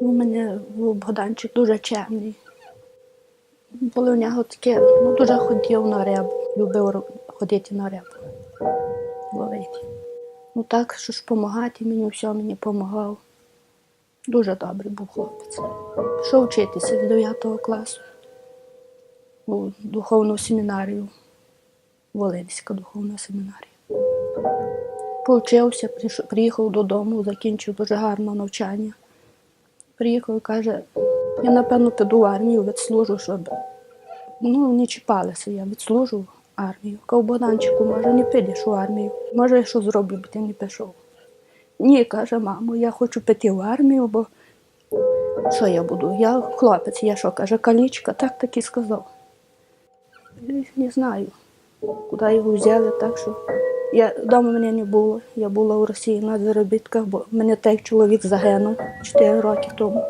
У мене був Богданчик дуже чемний. Було в нього таке, ну дуже ходив на рибу, любив ходити на рибу. Ловити. Ну так, що ж допомагати мені, все мені допомагав. Дуже добрий був хлопець. Пішов вчитися з 9 класу у духовну семінарію, Волинська духовна семінарія. Повчився, приїхав додому, закінчив дуже гарне навчання. Приїхав і каже, я напевно піду в армію, відслужу, щоб ну, не чіпалися, я відслужу армію. Кав Богданчику, може, не підеш у армію. Може, я що зроблю, бо ти не пішов. Ні, каже, мамо, я хочу піти в армію, бо що я буду? Я хлопець, я що, каже, калічка, так так і сказав. Не знаю, куди його взяли, так що я вдома мене не було. Я була у Росії на заробітках, бо мене той чоловік загинув 4 роки тому.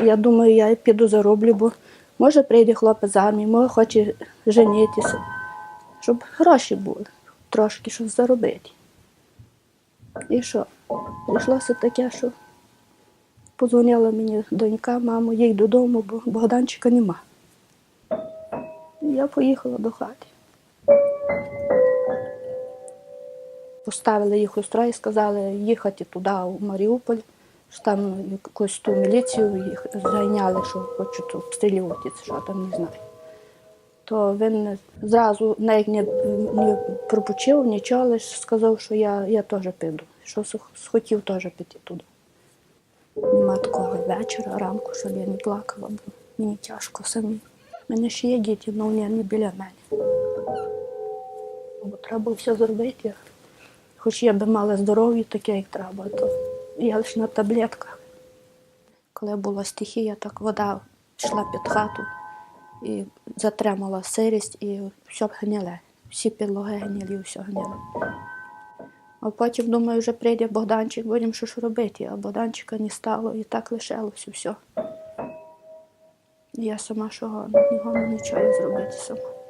Я думаю, я піду зароблю, бо може прийде хлопець з армії, може хоче женитися, щоб гроші були, трошки щось заробити. І що? Прийшлося таке, що подзвонила мені донька, мамо, їдь додому, бо Богданчика нема. Я поїхала до хати. Поставили їх у строй і сказали їхати туди, у Маріуполь, що там якусь ту міліцію їх зайняли, що хочуть обстрілювати, що там не знаю. То він зразу навіть не, не пропочив, нічого, лише сказав, що я, я теж піду. Що схотів теж піти туди. Нема такого вечора, ранку, щоб я не плакала, бо мені тяжко самі. У мене ще є діти, але вони не біля мене. Бо треба все зробити. Хоч я би мала здоров'я таке, як треба, то я лише на таблетках. Коли була стихія, так вода йшла під хату і затримала сирість, і все гниле. Всі підлоги гнилі, все гниле. А потім, думаю, вже прийде Богданчик, будемо що ж робити. А Богданчика не стало і так лишилося все. Я сама що не нічого зробити сама.